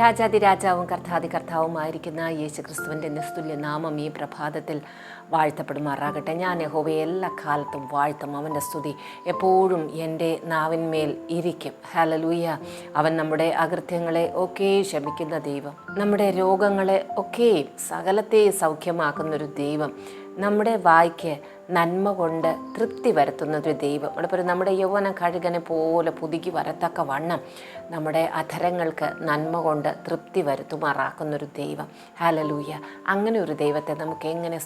രാജാതിരാജാവും കർത്താതി കർത്താവുമായിരിക്കുന്ന യേശുക്രിസ്തുവിന്റെ നിസ്തുല്യ നാമം ഈ പ്രഭാതത്തിൽ വാഴ്ത്തപ്പെടുമാറാകട്ടെ. ഞാൻ യഹോവയെ എല്ലാ കാലത്തും വാഴ്ത്തും. അവന്റെ സ്തുതി എപ്പോഴും എന്റെ നാവിന്മേൽ ഇരിക്കും. ഹലലൂയ അവൻ നമ്മുടെ അകൃത്യങ്ങളെ ഒക്കെ ക്ഷമിക്കുന്ന ദൈവം. നമ്മുടെ രോഗങ്ങളെ ഒക്കെ സകലത്തെ സൗഖ്യമാക്കുന്നൊരു ദൈവം. നമ്മുടെ വായ്ക്ക് നന്മ കൊണ്ട് തൃപ്തി വരുത്തുന്നൊരു ദൈവം. അവിടെ നമ്മുടെ യൗവന കഴുകനെ പോലെ പുതുക്കി വരത്തക്ക വണ്ണം നമ്മുടെ അധരങ്ങൾക്ക് നന്മ കൊണ്ട് തൃപ്തി വരുത്തുമാറാക്കുന്നൊരു ദൈവം. ഹാലലൂയ അങ്ങനെ ഒരു ദൈവത്തെ നമുക്ക് എങ്ങനെ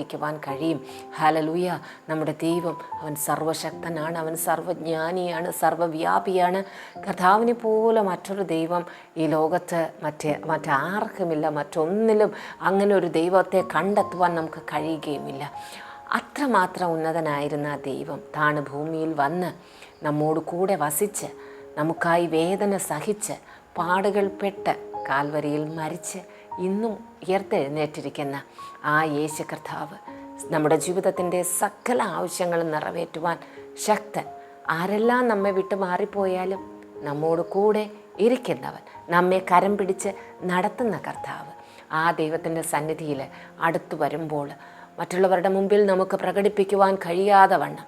സ്തുതിക്കാതിരിക്കുവാൻ കഴിയും. ഹാലലൂയ നമ്മുടെ ദൈവം അവൻ സർവശക്തനാണ്. അവൻ സർവജ്ഞാനിയാണ് സർവവ്യാപിയാണ്. കർത്താവിനെ പോലെ മറ്റൊരു ദൈവം ഈ ലോകത്ത് മറ്റേ മറ്റാർക്കുമില്ല. മറ്റൊന്നിലും അങ്ങനെ ഒരു ദൈവത്തെ കണ്ടെത്തുവാൻ നമുക്ക് കഴിയുകയുമില്ല. അത്രമാത്രം ഉന്നതനായിരുന്ന ആ ദൈവം താണ് ഭൂമിയിൽ വന്ന് നമ്മോട് കൂടെ വസിച്ച് നമുക്കായി വേദന സഹിച്ച് പാടുകൾ പെട്ട് കാൽവരിയിൽ മരിച്ച് ഇന്നും ഉയർത്തെഴുന്നേറ്റിരിക്കുന്ന ആ യേശു കർത്താവ് നമ്മുടെ ജീവിതത്തിന്റെ സകല ആവശ്യങ്ങളും നിറവേറ്റുവാൻ ശക്തൻ ആരെല്ലാം നമ്മെ വിട്ട് മാറിപ്പോയാലും നമ്മോട് കൂടെ ഇരിക്കുന്നവൻ നമ്മെ കരം പിടിച്ച് നടത്തുന്ന കർത്താവ്. ആ ദൈവത്തിന്റെ സന്നിധിയിൽ അടുത്തു വരുമ്പോൾ മറ്റുള്ളവരുടെ മുമ്പിൽ നമുക്ക് പ്രകടിപ്പിക്കുവാൻ കഴിയാതെ വണ്ണം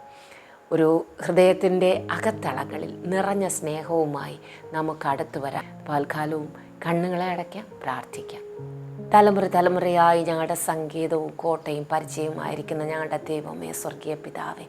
ഒരു ഹൃദയത്തിന്റെ അകത്തളങ്ങളിൽ നിറഞ്ഞ സ്നേഹവുമായി നമുക്ക് അടുത്തു വരാം. പാൽക്കാലവും കണ്ണുകളെ അടയ്ക്കാം പ്രാർത്ഥിക്കാം. തലമുറ തലമുറയായി ഞങ്ങളുടെ സംഗീതവും കോട്ടയും പരിചയമായിരിക്കുന്ന ഞങ്ങളുടെ ദൈവമേ സ്വർഗീയ പിതാവേ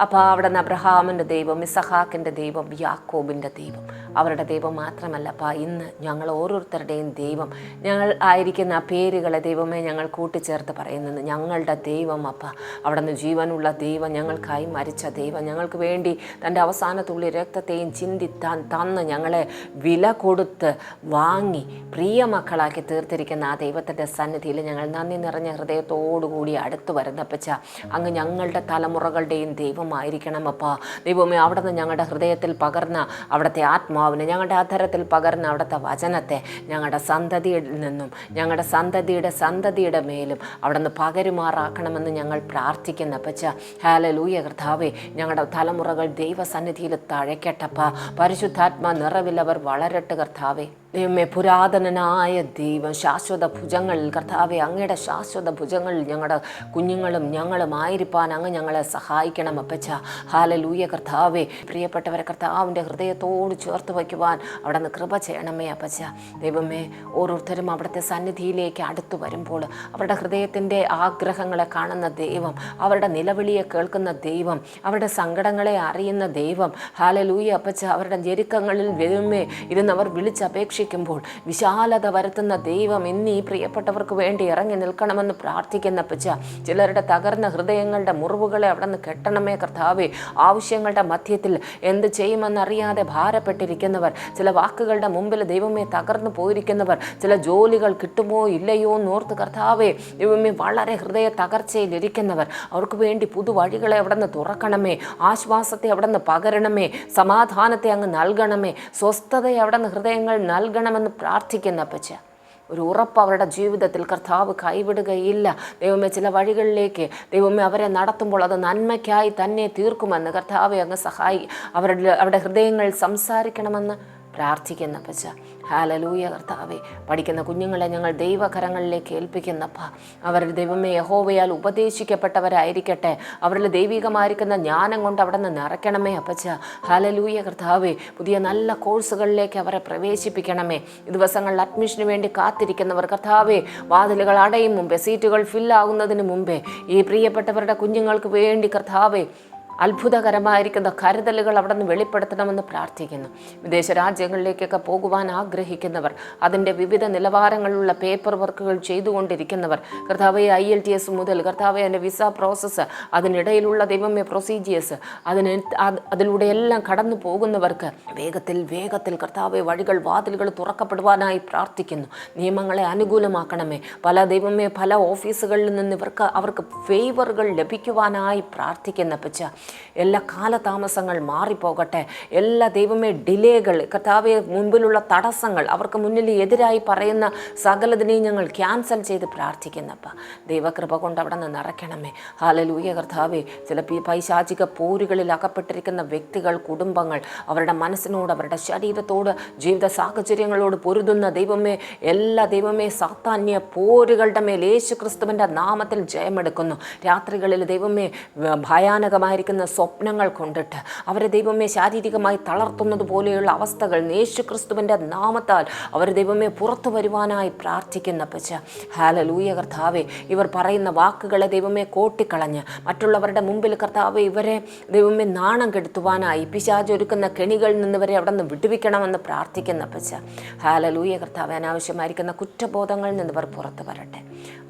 അപ്പോൾ അവിടെ നിന്ന് അബ്രഹാമിന്റെ ദൈവം ഇസഹാക്കിന്റെ ദൈവം യാക്കോബിന്റെ ദൈവം. അവരുടെ ദൈവം മാത്രമല്ല അപ്പോൾ ഇന്ന് ഞങ്ങൾ ഓരോരുത്തരുടെയും ദൈവം. ഞങ്ങൾ ആയിരിക്കുന്ന പേരുകളെ ദൈവമേ ഞങ്ങൾ കൂട്ടിച്ചേർത്ത് പറയുന്നത്. ഞങ്ങളുടെ ദൈവം അപ്പ. അവിടെ നിന്ന് ജീവനുള്ള ദൈവം ഞങ്ങൾക്കായി മരിച്ച ദൈവം. ഞങ്ങൾക്ക് വേണ്ടി തന്റെ അവസാന തുള്ളി രക്തത്തെയും ചിന്തി തന്ന് ഞങ്ങളെ വില കൊടുത്ത് വാങ്ങി പ്രിയ മക്കളാക്കി തീർത്തിരിക്കുന്ന ആ ദൈവത്തിന്റെ സന്നിധിയിൽ ഞങ്ങൾ നന്ദി നിറഞ്ഞ ഹൃദയത്തോടുകൂടി അടുത്ത് വരുന്നപ്പച്ച അങ്ങ് ഞങ്ങളുടെ തലമുറകളുടെയും ദൈവമായിരിക്കണം അപ്പാ. ദൈവമേ അവിടെ നിന്ന് ഞങ്ങളുടെ ഹൃദയത്തിൽ പകർന്ന അവിടുത്തെ ആത്മാവിനെ ഞങ്ങളുടെ അധരത്തിൽ പകർന്ന അവിടുത്തെ വചനത്തെ ഞങ്ങളുടെ സന്തതിയിൽ നിന്നും ഞങ്ങളുടെ സന്തതിയുടെ സന്തതിയുടെ മേലും അവിടെ നിന്ന് പകരുമാറാക്കണമെന്ന് ഞങ്ങൾ പ്രാർത്ഥിക്കുന്ന പച്ച ഹാലലൂയ കർത്താവേ ഞങ്ങളുടെ തലമുറകൾ ദൈവസന്നിധിയിൽ തഴയ്ക്കട്ടപ്പ പരിശുദ്ധാത്മ നിറവിലവർ വളരട്ട് കർത്താവേ. ദൈവമേ പുരാതനനായ ദൈവം ശാശ്വത ഭുജങ്ങളിൽ കർത്താവെ അങ്ങയുടെ ശാശ്വത ഭുജങ്ങളിൽ ഞങ്ങളുടെ കുഞ്ഞുങ്ങളും ഞങ്ങളും ആയിരിക്കാൻ അങ്ങ് ഞങ്ങളെ സഹായിക്കണം അപ്പച്ച. ഹാലലൂയ കർത്താവെ. പ്രിയപ്പെട്ടവരെ കർത്താവിന്റെ ഹൃദയത്തോട് ചേർത്ത് വയ്ക്കുവാൻ അവിടെ നിന്ന് കൃപ ചെയ്യണമേ അപ്പച്ച. ദൈവമേ ഓരോരുത്തരും അവിടുത്തെ സന്നിധിയിലേക്ക് അടുത്തു വരുമ്പോൾ അവരുടെ ഹൃദയത്തിന്റെ ആഗ്രഹങ്ങളെ കാണുന്ന ദൈവം അവരുടെ നിലവിളിയെ കേൾക്കുന്ന ദൈവം അവരുടെ സങ്കടങ്ങളെ അറിയുന്ന ദൈവം. ഹാലലൂയ അപ്പച്ച. അവരുടെ ഞെരുക്കങ്ങളിൽ ദൈവമേ ഇരുന്നവർ വിളിച്ചപേക്ഷിക്കുമ്പോൾ വിശാലത വരുത്തുന്ന ദൈവം ഇന്ന് പ്രിയപ്പെട്ടവർക്ക് വേണ്ടി ഇറങ്ങി നിൽക്കണമെന്ന് പ്രാർത്ഥിക്കുന്ന പച്ച ചിലരുടെ തകർന്ന ഹൃദയങ്ങളുടെ മുറിവുകളെ അവിടെ നിന്ന് കെട്ടണമേ കർത്താവേ. ആവശ്യങ്ങളുടെ മധ്യത്തിൽ എന്ത് ചെയ്യുമെന്നറിയാതെ ഭാരപ്പെട്ടിരിക്കുന്നവർ ചില വാക്കുകളുടെ മുമ്പിൽ ദൈവമേ തകർന്നു പോയിരിക്കുന്നവർ ചില ജോലികൾ കിട്ടുമോ ഇല്ലയോ എന്നോർത്ത് കർത്താവേ ദൈവമേ വളരെ ഹൃദയ തകർച്ചയിലിരിക്കുന്നവർ അവർക്ക് വേണ്ടി പുതുവഴികളെ അവിടെ നിന്ന് തുറക്കണമേ ആശ്വാസത്തെ അവിടെ നിന്ന് പകരണമേ സമാധാനത്തെ അങ്ങ് നൽകണമേ സ്വസ്ഥതയെ അവിടെ നിന്ന് ഹൃദയങ്ങൾ നൽകണമെന്ന് പ്രാർത്ഥിക്കുന്ന പച്ച ഒരു ഉറപ്പ് അവരുടെ ജീവിതത്തിൽ കർത്താവ് കൈവിടുകയില്ല. ദൈവമേ ചില വഴികളിലേക്ക് ദൈവമേ അവരെ നടത്തുമ്പോൾ അത് നന്മയ്ക്കായി തന്നെ തീർക്കുമെന്ന് കർത്താവെ അങ്ങ് സഹായി. അവരുടെ അവരുടെ ഹൃദയങ്ങൾ സംസാരിക്കണമെന്ന് പ്രാർത്ഥിക്കുന്ന പച്ച ഹാലലൂയ കർത്താവെ പഠിക്കുന്ന കുഞ്ഞുങ്ങളെ ഞങ്ങൾ ദൈവകരങ്ങളിലേക്ക് ഏൽപ്പിക്കുന്നപ്പ. അവർ ദൈവമേ യഹോവയാൽ ഉപദേശിക്കപ്പെട്ടവരായിരിക്കട്ടെ. അവരിൽ ദൈവികമായിരിക്കുന്ന ജ്ഞാനം കൊണ്ട് അവിടെ നിന്ന് നിറയ്ക്കണമേ അപ്പച്ച. ഹാലലൂയ കർത്താവെ പുതിയ നല്ല കോഴ്സുകളിലേക്ക് അവരെ പ്രവേശിപ്പിക്കണമേ. ദിവസങ്ങളിൽ അഡ്മിഷന് വേണ്ടി കാത്തിരിക്കുന്നവർ കർത്താവെ വാതിലുകൾ അടയും മുമ്പേ സീറ്റുകൾ ഫില്ലാകുന്നതിന് മുമ്പേ. ഈ പ്രിയപ്പെട്ടവരുടെ കുഞ്ഞുങ്ങൾക്ക് വേണ്ടി കർത്താവെ അത്ഭുതകരമായിരിക്കുന്ന കരുതലുകൾ അവിടെ നിന്ന് വെളിപ്പെടുത്തണമെന്ന് പ്രാർത്ഥിക്കുന്നു. വിദേശ രാജ്യങ്ങളിലേക്കൊക്കെ പോകുവാൻ ആഗ്രഹിക്കുന്നവർ അതിന്റെ വിവിധ നിലവാരങ്ങളിലുള്ള പേപ്പർ വർക്കുകൾ ചെയ്തുകൊണ്ടിരിക്കുന്നവർ കർത്താവെ ഐ എൽ ടി എസ് മുതൽ കർത്താവെ അതിന്റെ വിസ പ്രോസസ്സ് അതിനിടയിലുള്ള ദൈവമേ പ്രൊസീജിയേഴ്സ് അതിന് അത് അതിലൂടെ എല്ലാം കടന്നു പോകുന്നവർക്ക് വേഗത്തിൽ വേഗത്തിൽ കർത്താവെ വഴികൾ വാതിലുകൾ തുറക്കപ്പെടുവാനായി പ്രാർത്ഥിക്കുന്നു. നിയമങ്ങളെ അനുകൂലമാക്കണമേ. പല ദൈവമേ പല ഓഫീസുകളിൽ നിന്ന് ഇവർക്ക് അവർക്ക് ഫേവറുകൾ ലഭിക്കുവാനായി പ്രാർത്ഥിക്കുന്ന പച്ച എല്ലാ കാലതാമസങ്ങൾ മാറിപ്പോകട്ടെ. എല്ലാ ദൈവമേ ഡിലേകൾ കർത്താവെ മുൻപിലുള്ള തടസ്സങ്ങൾ അവർക്ക് മുന്നിൽ എതിരായി പറയുന്ന സകലതിനെയും ഞങ്ങൾ ക്യാൻസൽ ചെയ്ത് പ്രാർത്ഥിക്കുന്നപ്പ. ദൈവകൃപ കൊണ്ട് അവിടെ നിന്ന് നിറയ്ക്കണമേ. ഹാലലൂയ കർത്താവെ. ചില പൈശാചിക പോരുകളിൽ അകപ്പെട്ടിരിക്കുന്ന വ്യക്തികൾ കുടുംബങ്ങൾ അവരുടെ മനസ്സിനോട് അവരുടെ ശരീരത്തോട് ജീവിത സാഹചര്യങ്ങളോട് പൊരുതുന്ന ദൈവമേ എല്ലാ ദൈവമേ സാത്താന്യ പോരുകളുടെ മേൽ യേശു ക്രിസ്തുവിന്റെ നാമത്തിൽ ജയമെടുക്കുന്നു. രാത്രികളിൽ ദൈവമേ വ- ഭയാനകമായിരിക്കുന്ന സ്വപ്നങ്ങൾ കൊണ്ടിട്ട് അവരെ ദൈവമേ ശാരീരികമായി തളർത്തുന്നത് പോലെയുള്ള അവസ്ഥകൾ യേശു ക്രിസ്തുവിന്റെ നാമത്താൽ അവർ ദൈവമേ പുറത്തു വരുവാനായി പ്രാർത്ഥിക്കുന്ന പച്ച ഹാലലൂയ കർത്താവെ. ഇവർ പറയുന്ന വാക്കുകളെ ദൈവമേ കോട്ടിക്കളഞ്ഞ് മറ്റുള്ളവരുടെ മുമ്പിൽ കർത്താവെ ഇവരെ ദൈവമേ നാണം കെടുത്തുവാനായി പിശാജ് ഒരുക്കുന്ന കെണികളിൽ നിന്ന് ഇവരെ അവിടെ നിന്ന് വിടുവിക്കണമെന്ന് പ്രാർത്ഥിക്കുന്ന പച്ച ഹാലലൂയ കർത്താവെ. അനാവശ്യമായിരിക്കുന്ന കുറ്റബോധങ്ങളിൽ നിന്ന് ഇവർ പുറത്തു വരട്ടെ.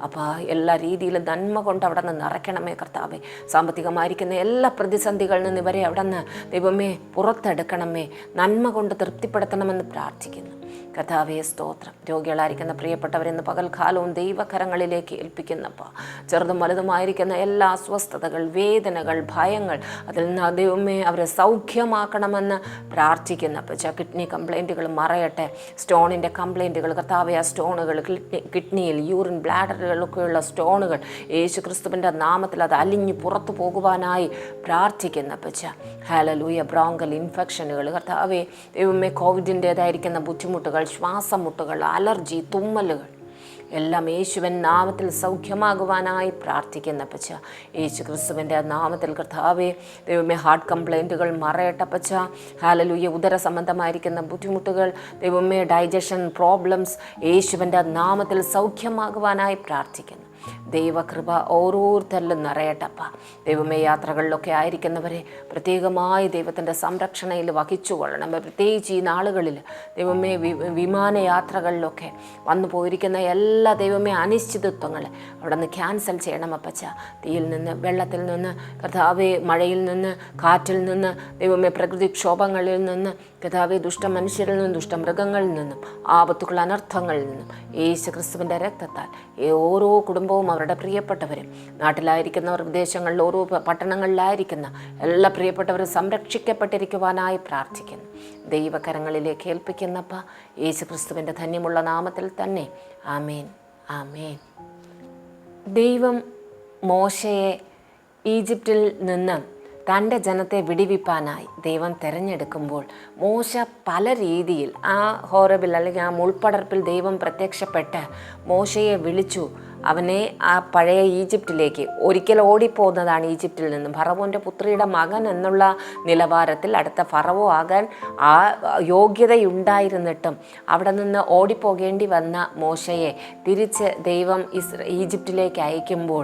അപ്പോൾ എല്ലാ രീതിയിലും നന്മ കൊണ്ട് അവിടെ നിന്ന് നിറയ്ക്കണമേ കർത്താവേ. സാമ്പത്തികമായിരിക്കുന്ന എല്ലാ പ്രതിസന്ധികളിൽ നിന്ന് ഇവരെ അവിടെ നിന്ന് ദൈവമേ പുറത്തെടുക്കണമേ. നന്മ കൊണ്ട് തൃപ്തിപ്പെടുത്തണമെന്ന് പ്രാർത്ഥിക്കുന്നു. കഥാവേ സ്തോത്രം. രോഗികളായിരിക്കുന്ന പ്രിയപ്പെട്ടവരെന്ന് പകൽക്കാലവും ദൈവകരങ്ങളിലേക്ക് ഏൽപ്പിക്കുന്നപ്പ ചെറുതും വലുതുമായിരിക്കുന്ന എല്ലാ അസ്വസ്ഥതകൾ വേദനകൾ ഭയങ്ങൾ അതിൽ നിന്ന് ദൈവമേ അവരെ സൗഖ്യമാക്കണമെന്ന് പ്രാർത്ഥിക്കുന്നപ്പ കിഡ്നി കംപ്ലൈന്റുകൾ മറയട്ടെ. സ്റ്റോണിന്റെ കംപ്ലൈന്റുകൾ കർത്താവെ ആ സ്റ്റോണുകൾ കിഡ്നി കിഡ്നിയിൽ യൂറിൻ ബ്ലാഡറുകളൊക്കെയുള്ള സ്റ്റോണുകൾ യേശു ക്രിസ്തുവിന്റെ നാമത്തിൽ അത് അലിഞ്ഞു പുറത്തു പോകുവാനായി പ്രാർത്ഥിക്കുന്നപ്പ ച ഹാലലൂയ ബ്രോങ്കൽ ഇൻഫെക്ഷനുകൾ. കർത്താവേ ദൈവമേ കോവിഡിന്റേതായിരിക്കുന്ന ബുദ്ധിമുട്ടുകൾ ശ്വാസമുട്ടുകൾ അലർജി തുമ്മലുകൾ. എല്ലാം യേശുവൻ നാമത്തിൽ സൗഖ്യമാകുവാനായി പ്രാർത്ഥിക്കുന്ന പച്ച യേശു ക്രിസ്തുവിന്റെ നാമത്തിൽ കർത്താവെ ദൈവമേ ഹാർട്ട് കംപ്ലൈന്റുകൾ മറയട്ട പച്ച ഹാലലൂയ ഉദര സംബന്ധമായിരിക്കുന്ന ബുദ്ധിമുട്ടുകൾ ദൈവമേ ഡൈജഷൻ പ്രോബ്ലംസ് യേശുവിന്റെ നാമത്തിൽ സൗഖ്യമാകുവാനായി പ്രാർത്ഥിക്കുന്നു. ദൈവകൃപ ഓരോരുത്തരിലും നിറയട്ടപ്പ. ദൈവമേ യാത്രകളിലൊക്കെ ആയിരിക്കുന്നവരെ പ്രത്യേകമായി ദൈവത്തിന്റെ സംരക്ഷണയിൽ വഹിച്ചു കൊള്ളണം പ്രത്യേകിച്ച് ഈ നാളുകളിൽ ദൈവമേ വിമാനയാത്രകളിലൊക്കെ വന്നു പോയിരിക്കുന്ന എല്ലാ ദൈവമേ അനിശ്ചിതത്വങ്ങൾ അവിടെ നിന്ന് ക്യാൻസൽ ചെയ്യണം അപ്പച്ച തീയിൽ നിന്ന് വെള്ളത്തിൽ നിന്ന് കഥാവെ മഴയിൽ നിന്ന് കാറ്റിൽ നിന്ന് ദൈവമേ പ്രകൃതിക്ഷോഭങ്ങളിൽ നിന്ന് കഥാവെ ദുഷ്ട മനുഷ്യരിൽ നിന്നും ദുഷ്ടമൃഗങ്ങളിൽ നിന്നും ആപത്തുകൾ അനർത്ഥങ്ങളിൽ നിന്നും യേശു ക്രിസ്തുവിന്റെ രക്തത്താൽ ഓരോ ഓരോ കുടുംബവും അവരുടെ പ്രിയപ്പെട്ടവരും. നാട്ടിലായിരിക്കുന്നവർ വിദേശങ്ങളിൽ ഓരോ പട്ടണങ്ങളിലായിരിക്കുന്ന എല്ലാ പ്രിയപ്പെട്ടവരും സംരക്ഷിക്കപ്പെട്ടിരിക്കുവാനായി പ്രാർത്ഥിക്കുന്നു. ദൈവകരങ്ങളിലേക്ക് ഏൽപ്പിക്കുന്നപ്പ യേശു ക്രിസ്തുവിന്റെ ധന്യമുള്ള നാമത്തിൽ തന്നെ ആമേൻ ആമേൻ. ദൈവം മോശയെ ഈജിപ്തിൽ നിന്ന് തന്റെ ജനത്തെ വിടിവിപ്പാനായി ദൈവം തിരഞ്ഞെടുക്കുമ്പോൾ മോശ പല രീതിയിൽ ആ ഹോറബിൽ അല്ലെങ്കിൽ ആ മുൾപ്പടർപ്പിൽ ദൈവം പ്രത്യക്ഷപ്പെട്ട് മോശയെ വിളിച്ചു അവനെ ആ പഴയ ഈജിപ്തിലേക്ക് ഒരിക്കൽ ഓടിപ്പോകുന്നതാണ് ഈജിപ്തിൽ നിന്നും. ഫറവോന്റെ പുത്രിയുടെ മകൻ എന്നുള്ള നിലവാരത്തിൽ അടുത്ത ഫറവോ ആകാൻ ആ യോഗ്യതയുണ്ടായിരുന്നിട്ടും അവിടെ നിന്ന് ഓടിപ്പോകേണ്ടി വന്ന മോശയെ തിരിച്ച് ദൈവം ഇസ് ഈജിപ്തിലേക്ക് അയക്കുമ്പോൾ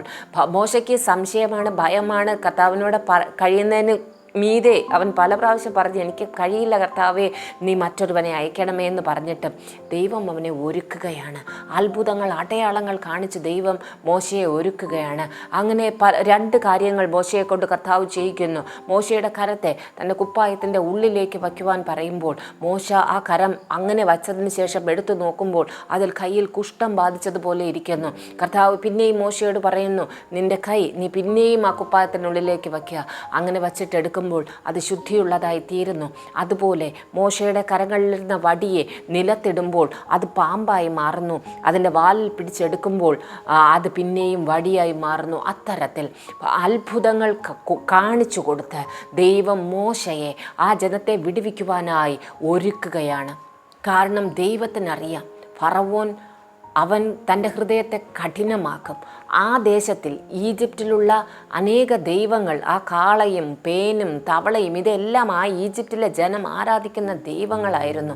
മോശയ്ക്ക് സംശയമാണ് ഭയമാണ്. കർത്താവിനോട് കഴിയുന്നതിന് മീതെ അവൻ പല പ്രാവശ്യം പറഞ്ഞു എനിക്ക് കഴിയില്ല കർത്താവേ നീ മറ്റൊരുവനെ അയക്കണമേ എന്ന് പറഞ്ഞിട്ട് ദൈവം അവനെ ഒരുക്കുകയാണ്. അത്ഭുതങ്ങൾ അടയാളങ്ങൾ കാണിച്ച് ദൈവം മോശയെ ഒരുക്കുകയാണ്. അങ്ങനെ രണ്ട് കാര്യങ്ങൾ മോശയെ കൊണ്ട് കർത്താവ് ചെയ്യിക്കുന്നു. മോശയുടെ കരത്തെ തന്റെ കുപ്പായത്തിന്റെ ഉള്ളിലേക്ക് വയ്ക്കുവാൻ പറയുമ്പോൾ മോശ ആ കരം അങ്ങനെ വച്ചതിന് ശേഷം എടുത്തു നോക്കുമ്പോൾ അതിൽ കയ്യിൽ കുഷ്ഠം ബാധിച്ചതുപോലെ ഇരിക്കുന്നു. കർത്താവ് പിന്നെയും മോശയോട് പറയുന്നു നിന്റെ കൈ നീ പിന്നെയും ആ കുപ്പായത്തിനുള്ളിലേക്ക് വയ്ക്കുക. അങ്ങനെ വച്ചിട്ട് എടുക്കുമ്പോൾ അത് ശുദ്ധിയുള്ളതായി തീരുന്നു അതുപോലെ മോശയുടെ കരങ്ങളിലിരുന്ന വടിയെ നിലത്തിടുമ്പോൾ അത് പാമ്പായി മാറുന്നു. അതിന്റെ വാലിൽ പിടിച്ചെടുക്കുമ്പോൾ അത് പിന്നെയും വടിയായി മാറുന്നു. അത്തരത്തിൽ അത്ഭുതങ്ങൾ കാണിച്ചു കൊടുത്ത് ദൈവം മോശയെ ആ ജനത്തെ വിടുവിക്കുവാനായി ഒരുക്കുകയാണ്. കാരണം ദൈവത്തിനറിയാം ഫറവോൻ അവൻ തന്റെ ഹൃദയത്തെ കഠിനമാക്കും. ആ ദേശത്തിൽ ഈജിപ്തിലുള്ള അനേക ദൈവങ്ങൾ ആ കാളയും പേനും തവളയും ഇതെല്ലാം ആ ഈജിപ്തിലെ ജനം ആരാധിക്കുന്ന ദൈവങ്ങളായിരുന്നു.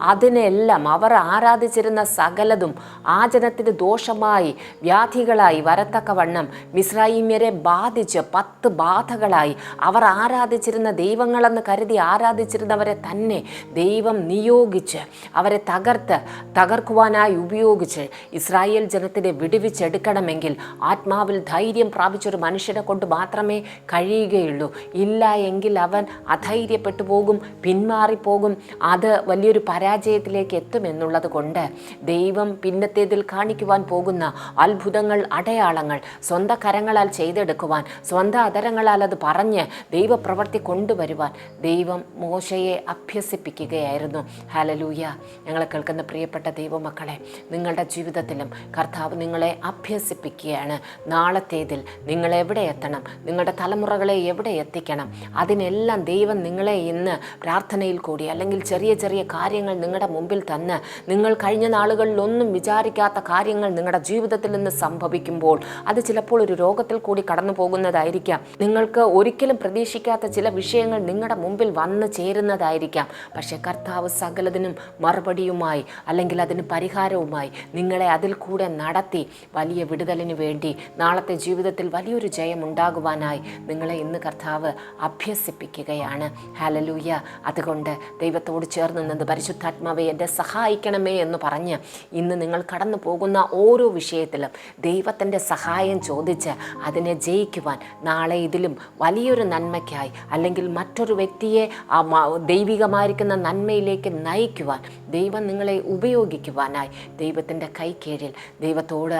അതിനെല്ലാം അവർ ആരാധിച്ചിരുന്ന സകലതും ആ ജനത്തിന് ദോഷമായി വ്യാധികളായി വരത്തക്കവണ്ണം മിസ്രൈമ്യരെ ബാധിച്ച് പത്ത് ബാധകളായി അവർ ആരാധിച്ചിരുന്ന ദൈവങ്ങളെന്ന് കരുതി ആരാധിച്ചിരുന്നവരെ തന്നെ ദൈവം നിയോഗിച്ച് അവരെ തകർത്ത് തകർക്കുവാനായി ഉപയോഗിച്ച് ഇസ്രായേൽ ജനത്തിനെ വിടുവിച്ചെടുക്കണമെങ്കിൽ ആത്മാവിൽ ധൈര്യം പ്രാപിച്ചൊരു മനുഷ്യനെ കൊണ്ട് മാത്രമേ കഴിയുകയുള്ളൂ. ഇല്ല എങ്കിൽ അവൻ അധൈര്യപ്പെട്ടു പോകും പിന്മാറിപ്പോകും. അത് വലിയൊരു പരാ പരാജയത്തിലേക്ക് എത്തുമെന്നുള്ളത് കൊണ്ട് ദൈവം പിന്നത്തേതിൽ കാണിക്കുവാൻ പോകുന്ന അത്ഭുതങ്ങൾ അടയാളങ്ങൾ സ്വന്തം കരങ്ങളാൽ ചെയ്തെടുക്കുവാൻ സ്വന്തം അതരങ്ങളാൽ അത് പറഞ്ഞ് ദൈവപ്രവൃത്തി കൊണ്ടുവരുവാൻ ദൈവം മോശയെ അഭ്യസിപ്പിക്കുകയായിരുന്നു. ഹലലൂയ ഞങ്ങളെ കേൾക്കുന്ന പ്രിയപ്പെട്ട ദൈവമക്കളെ നിങ്ങളുടെ ജീവിതത്തിലും കർത്താവ് നിങ്ങളെ അഭ്യസിപ്പിക്കുകയാണ് നാളത്തേതിൽ നിങ്ങൾ എവിടെ എത്തണം? നിങ്ങളുടെ തലമുറകളെ എവിടെ എത്തിക്കണം? അതിനെല്ലാം ദൈവം നിങ്ങളെ ഇന്ന് പ്രാർത്ഥനയിൽ കൂടി അല്ലെങ്കിൽ ചെറിയ ചെറിയ കാര്യങ്ങൾ നിങ്ങളുടെ മുമ്പിൽ തന്ന് നിങ്ങൾ കഴിഞ്ഞ നാളുകളിലൊന്നും വിചാരിക്കാത്ത കാര്യങ്ങൾ നിങ്ങളുടെ ജീവിതത്തിൽ നിന്ന് സംഭവിക്കുമ്പോൾ അത് ചിലപ്പോൾ ഒരു രോഗത്തിൽ കൂടി കടന്നു പോകുന്നതായിരിക്കാം. നിങ്ങൾക്ക് ഒരിക്കലും പ്രതീക്ഷിക്കാത്ത ചില വിഷയങ്ങൾ നിങ്ങളുടെ മുമ്പിൽ വന്നു ചേരുന്നതായിരിക്കാം. പക്ഷേ കർത്താവ് സകലതിനും മറുപടിയുമായി അല്ലെങ്കിൽ അതിന് പരിഹാരവുമായി നിങ്ങളെ അതിൽ കൂടെ നടത്തി വലിയ വിടുതലിന് വേണ്ടി നാളത്തെ ജീവിതത്തിൽ വലിയൊരു ജയം ഉണ്ടാകുവാനായി നിങ്ങളെ ഇന്ന് കർത്താവ് അഭ്യസിപ്പിക്കുകയാണ്. ഹലലൂയ അതുകൊണ്ട് ദൈവത്തോട് ചേർന്ന് നിന്ന് പരിശുദ്ധാത്മാവെ എന്നെ സഹായിക്കണമേ എന്ന് പറഞ്ഞ് ഇന്ന് നിങ്ങൾ കടന്നു പോകുന്ന ഓരോ വിഷയത്തിലും ദൈവത്തിന്റെ സഹായം ചോദിച്ച് അതിനെ ജയിക്കുവാൻ നാളെ ഇതിലും വലിയൊരു നന്മയ്ക്കായി അല്ലെങ്കിൽ മറ്റൊരു വ്യക്തിയെ ദൈവികമായിരിക്കുന്ന നന്മയിലേക്ക് നയിക്കുവാൻ ദൈവം നിങ്ങളെ ഉപയോഗിക്കുവാനായി ദൈവത്തിന്റെ കൈക്കീഴിൽ ദൈവത്തോട്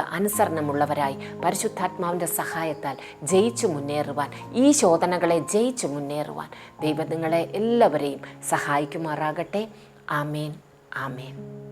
അനുസരണമുള്ളവരായി പരിശുദ്ധാത്മാവിന്റെ സഹായത്താൽ ജയിച്ചു മുന്നേറുവാൻ ഈ ശോധനകളെ ജയിച്ചു മുന്നേറുവാൻ ദൈവം നിങ്ങളെ എല്ലാവരെയും സഹായിക്കുമാറാകട്ടെ. ആമേൻ. ആമേൻ.